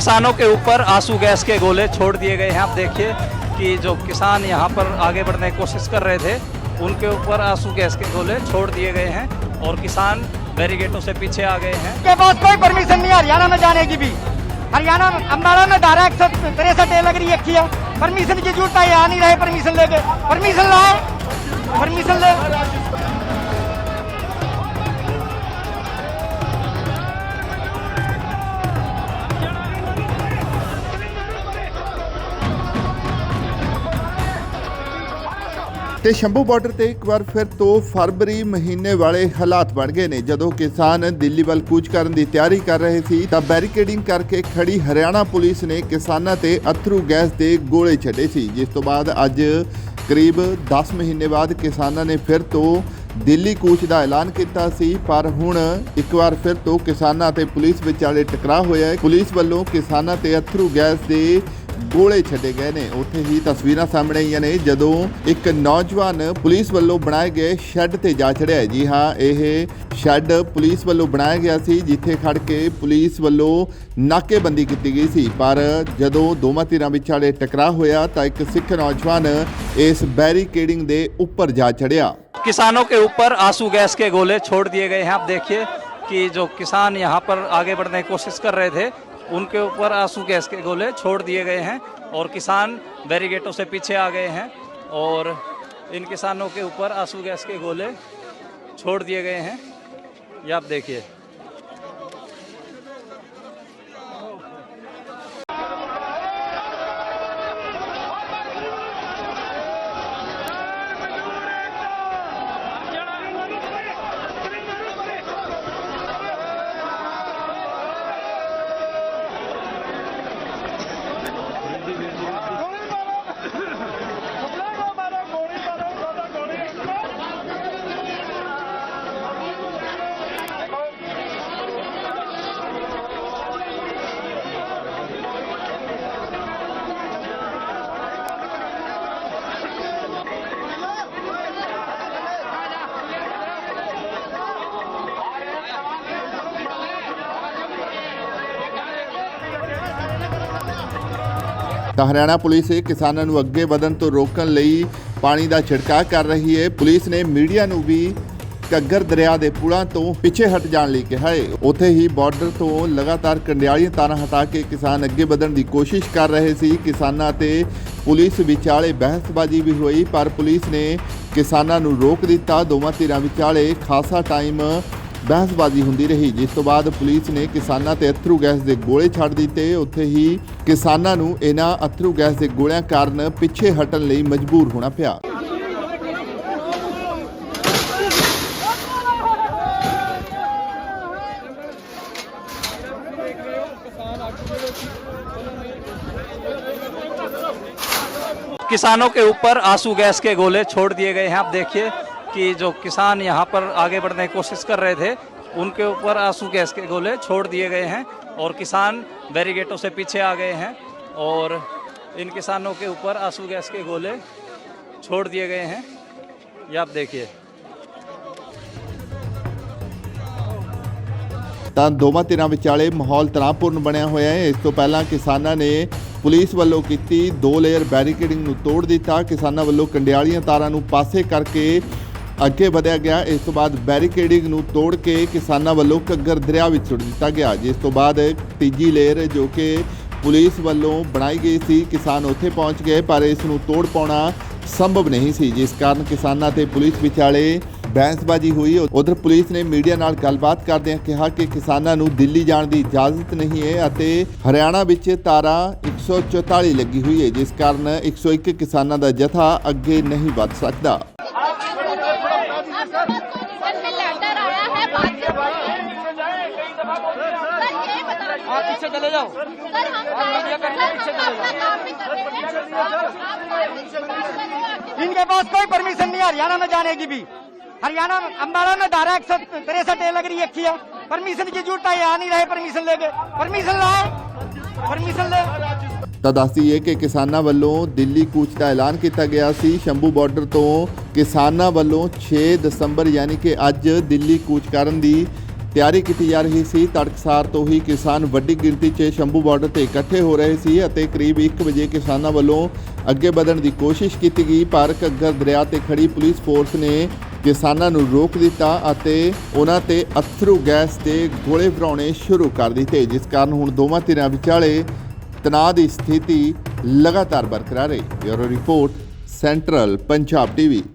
किसानों के ऊपर आँसू गैस के गोले छोड़ दिए गए हैं। आप देखिए कि जो किसान यहाँ पर आगे बढ़ने की कोशिश कर रहे थे, उनके ऊपर आँसू गैस के गोले छोड़ दिए गए हैं और किसान बैरिगेटों से पीछे आ गए हैं। के पास कोई परमिशन नहीं, हरियाणा में जाने की भी। हरियाणा अम्बाड़ा में धारा एक सौ तिरसठ लग रही है परमिशन की ज़रूरत है ये आ नहीं रहे परमिशन लेके। परमिशन लाए परमिशन ले। ਤੇ ਸ਼ੰਭੂ ਬਾਰਡਰ ਤੇ ਇੱਕ ਵਾਰ ਫਿਰ ਤੋਂ ਫਰਵਰੀ ਮਹੀਨੇ ਵਾਲੇ ਹਾਲਾਤ ਬਣ ਗਏ ਨੇ। ਜਦੋਂ ਕਿਸਾਨ ਦਿੱਲੀ ਵੱਲ ਕੂਚ ਕਰਨ ਦੀ ਤਿਆਰੀ ਕਰ ਰਹੇ ਸੀ, ਤਾਂ ਬੈਰੀਕੇਡਿੰਗ ਕਰਕੇ ਖੜੀ ਹਰਿਆਣਾ ਪੁਲਿਸ ਨੇ ਕਿਸਾਨਾਂ ਤੇ ਅਥਰੂ ਗੈਸ ਦੇ ਗੋਲੇ ਛੱਡੇ ਸੀ। ਜਿਸ ਤੋਂ ਬਾਅਦ ਅੱਜ ਕਰੀਬ 10 ਮਹੀਨੇ ਬਾਅਦ ਕਿਸਾਨਾਂ ਨੇ ਫਿਰ ਤੋਂ ਦਿੱਲੀ ਕੂਚ ਦਾ ਐਲਾਨ ਕੀਤਾ ਸੀ। ਪਰ ਹੁਣ ਇੱਕ ਵਾਰ ਫਿਰ ਤੋਂ ਕਿਸਾਨਾਂ ਤੇ ਪੁਲਿਸ ਵਿਚਾਲੇ ਟਕਰਾਅ ਹੋਇਆ ਹੈ। ਪੁਲਿਸ ਵੱਲੋਂ ਕਿਸਾਨਾਂ ਤੇ ਅਥਰੂ ਗੈਸ ਦੇ ਗੋਲੇ ਛੱਡੇ ਗਏ ਨੇ ਉੱਥੇ ਹੀ ਤਸਵੀਰਾਂ ਸਾਹਮਣੇ ਆਈਆਂ ਨੇ ਜਦੋਂ ਇੱਕ ਨੌਜਵਾਨ ਪੁਲਿਸ ਵੱਲੋਂ ਬਣਾਏ ਗਏ ਸ਼ੈੱਡ ਤੇ ਜਾ ਚੜਿਆ ਹੈ। ਜੀ ਹਾਂ ਇਹ ਸ਼ੈੱਡ ਪੁਲਿਸ ਵੱਲੋਂ ਬਣਾਇਆ ਗਿਆ ਸੀ ਜਿੱਥੇ ਖੜ ਕੇ ਪੁਲਿਸ ਵੱਲੋਂ ਨਾਕੇਬੰਦੀ ਕੀਤੀ ਗਈ ਸੀ ਪਰ ਜਦੋਂ ਦੋਵਾਂ ਧਿਰਾਂ ਵਿਚਾਲੇ ਟਕਰਾਅ ਹੋਇਆ ਤਾਂ ਇੱਕ ਸਿੱਖ ਨੌਜਵਾਨ ਇਸ ਬੈਰੀਕੇਡਿੰਗ ਦੇ ਉੱਪਰ ਜਾ ਚੜਿਆ किसानों के ऊपर आंसू गैस के गोले छोड़ दिए गए हैं आप देखिए कि जो किसान यहाँ पर आगे बढ़ने की कोशिश कर रहे थे उनके ऊपर आँसू गैस के गोले छोड़ दिए गए हैं और किसान बैरीगेटों से पीछे आ गए हैं और इन किसानों के ऊपर आँसू गैस के गोले छोड़ दिए गए हैं। ये आप देखिए। ਤਾਂ ਹਰਿਆਣਾ ਪੁਲਿਸ ਕਿਸਾਨਾਂ ਨੂੰ ਅੱਗੇ ਵਧਣ ਤੋਂ ਰੋਕਣ ਲਈ ਪਾਣੀ ਦਾ ਛਿੜਕਾਅ ਕਰ ਰਹੀ ਹੈ। ਪੁਲਿਸ ਨੇ ਮੀਡੀਆ ਨੂੰ ਵੀ ਘੱਗਰ ਦਰਿਆ ਦੇ ਪੁਲਾਂ ਤੋਂ ਪਿੱਛੇ ਹਟ ਜਾਣ ਲਈ ਕਿਹਾ ਹੈ। ਉੱਥੇ ਹੀ ਬਾਰਡਰ ਤੋਂ ਲਗਾਤਾਰ ਕੰਡਿਆਲੀਆਂ ਤਾਰਾਂ ਹਟਾ ਕੇ ਕਿਸਾਨ ਅੱਗੇ ਵਧਣ ਦੀ ਕੋਸ਼ਿਸ਼ ਕਰ ਰਹੇ ਸੀ। ਕਿਸਾਨਾਂ ਤੇ ਪੁਲਿਸ ਵਿਚਾਲੇ ਬਹਿਸਬਾਜ਼ੀ ਵੀ ਹੋਈ, ਪਰ ਪੁਲਿਸ ਨੇ ਕਿਸਾਨਾਂ ਨੂੰ ਰੋਕ ਦਿੱਤਾ। ਦੋਵਾਂ ਧਿਰਾਂ ਵਿਚਾਲੇ ਖਾਸਾ ਟਾਈਮ ਬਹਿਸਬਾਜ਼ੀ ਹੁੰਦੀ ਰਹੀ ਜਿਸ ਤੋਂ ਬਾਅਦ ਪੁਲਿਸ ਨੇ ਕਿਸਾਨਾਂ ਤੇ ਅਥਰੂ ਗੈਸ ਦੇ ਗੋਲੇ ਛੱਡ ਦਿੱਤੇ ਉੱਥੇ ਹੀ ਕਿਸਾਨਾਂ ਨੂੰ ਇਹਨਾਂ ਅਥਰੂ ਗੈਸ ਦੇ ਗੋਲਿਆਂ ਕਾਰਨ ਪਿੱਛੇ ਹਟਣ ਲਈ ਮਜਬੂਰ ਹੋਣਾ ਪਿਆ किसानों के ऊपर आंसू गैस के गोले छोड़ दिए गए हैं आप देखिए कि जो किसान यहाँ पर आगे बढ़ने की कोशिश कर रहे थे उनके ऊपर आंसू गैस के गोले छोड़ दिए गए हैं और किसान बैरिगेटों से पीछे आ गए हैं और इन किसानों के ऊपर आंसू गैस के गोले छोड़ दिए गए हैं ये आप देखिए ਤਾਂ ਦੋਵਾਂ ਧਿਰਾਂ ਵਿਚਾਲੇ ਮਾਹੌਲ ਤਣਾਅਪੂਰਨ ਬਣਿਆ ਹੋਇਆ ਹੈ ਇਸ ਤੋਂ ਪਹਿਲਾਂ ਕਿਸਾਨਾਂ ਨੇ ਪੁਲਿਸ ਵੱਲੋਂ ਕੀਤੀ ਦੋ ਲੇਅਰ ਬੈਰੀਕੇਡਿੰਗ ਨੂੰ ਤੋੜ ਦਿੱਤਾ ਕਿਸਾਨਾਂ ਵੱਲੋਂ ਕੰਡਿਆਲੀਆਂ ਤਾਰਾਂ ਨੂੰ ਪਾਸੇ ਕਰਕੇ ਅੱਗੇ ਵਧਿਆ ਗਿਆ, ਇਸ ਤੋਂ ਬਾਅਦ ਬੈਰੀਕੇਡਿੰਗ ਨੂੰ ਤੋੜ ਕੇ ਕਿਸਾਨਾਂ ਵੱਲੋਂ ਘੱਗਰ ਦਰਿਆ ਵਿੱਚ ਸੁੱਟ ਦਿੱਤਾ ਗਿਆ, ਜਿਸ ਤੋਂ ਬਾਅਦ ਤੀਜੀ ਲੇਅਰ ਜੋ ਕਿ ਪੁਲਿਸ ਵੱਲੋਂ ਬਣਾਈ ਗਈ ਸੀ, ਕਿਸਾਨ ਉੱਥੇ ਪਹੁੰਚ ਗਏ, ਪਰ ਇਸ ਨੂੰ ਤੋੜ ਪਾਉਣਾ ਸੰਭਵ ਨਹੀਂ ਸੀ, ਜਿਸ ਕਾਰਨ ਕਿਸਾਨਾਂ ਤੇ ਪੁਲਿਸ ਵਿਚਾਲੇ ਬਹਿਸਬਾਜ਼ੀ ਹੋਈ। ਉਧਰ ਪੁਲਿਸ ਨੇ ਮੀਡੀਆ ਨਾਲ ਗੱਲਬਾਤ ਕਰਦਿਆਂ ਕਿਹਾ ਕਿ ਕਿਸਾਨਾਂ ਨੂੰ ਦਿੱਲੀ ਜਾਣ ਦੀ ਇਜਾਜ਼ਤ ਨਹੀਂ ਹੈ ਅਤੇ ਹਰਿਆਣਾ ਵਿੱਚ ਤਾਰਾ 144 ਲੱਗੀ ਹੋਈ ਹੈ, ਜਿਸ ਕਾਰਨ 101 ਕਿਸਾਨਾਂ ਦਾ ਜਥਾ ਅੱਗੇ ਨਹੀਂ ਵੱਧ ਸਕਦਾ। चले जाओ सर हम पीछे चले जाओ काम नहीं कर रहे हैं इनके पास कोई परमिशन नहीं है हरियाणा में जाने की भी हरियाणा में अम्बाड़ा में धारा एक सौ तिरसठ ए लग रही है किया परमिशन की जरूरत है ये आ नहीं रहे परमिशन लेके परमिशन लाए परमिशन ले ਤਾਂ ਦੱਸਦੀਏ ਕਿ ਕਿਸਾਨਾਂ ਵੱਲੋਂ ਦਿੱਲੀ ਕੂਚ ਦਾ ਐਲਾਨ ਕੀਤਾ ਗਿਆ ਸੀ ਸ਼ੰਭੂ ਬਾਰਡਰ ਤੋਂ ਕਿਸਾਨਾਂ ਵੱਲੋਂ 6 ਦਸੰਬਰ ਯਾਨੀ ਕਿ ਅੱਜ ਦਿੱਲੀ ਕੂਚ ਕਰਨ ਦੀ ਤਿਆਰੀ ਕੀਤੀ ਜਾ ਰਹੀ ਸੀ। ਤੜਕਸਾਰ ਤੋਂ ਹੀ ਕਿਸਾਨ ਵੱਡੀ ਗਿਣਤੀ 'ਚ ਸ਼ੰਭੂ ਬਾਰਡਰ ਤੇ ਇਕੱਠੇ ਹੋ ਰਹੇ ਸੀ ਅਤੇ ਕਰੀਬ 1 ਵਜੇ ਕਿਸਾਨਾਂ ਵੱਲੋਂ ਅੱਗੇ ਵਧਣ ਦੀ ਕੋਸ਼ਿਸ਼ ਕੀਤੀ ਗਈ। ਪਰ ਘੱਗਰ ਦਰਿਆ ਤੇ ਖੜੀ ਪੁਲਿਸ ਫੋਰਸ ਨੇ ਕਿਸਾਨਾਂ ਨੂੰ ਰੋਕ ਦਿੱਤਾ ਅਤੇ ਉਹਨਾਂ ਤੇ ਅਥਰੂ ਗੈਸ ਦੇ ਗੋਲੇ ਭਰਾਉਣੇ ਸ਼ੁਰੂ ਕਰ ਦਿੱਤੇ, ਜਿਸ ਕਾਰਨ ਹੁਣ ਦੋਵਾਂ ਧਿਰਾਂ ਵਿਚਾਲੇ ਤਣਾਅ ਦੀ ਸਥਿਤੀ ਲਗਾਤਾਰ ਬਰਕਰਾਰ ਰਹੀ। Bureau report, central Punjab TV.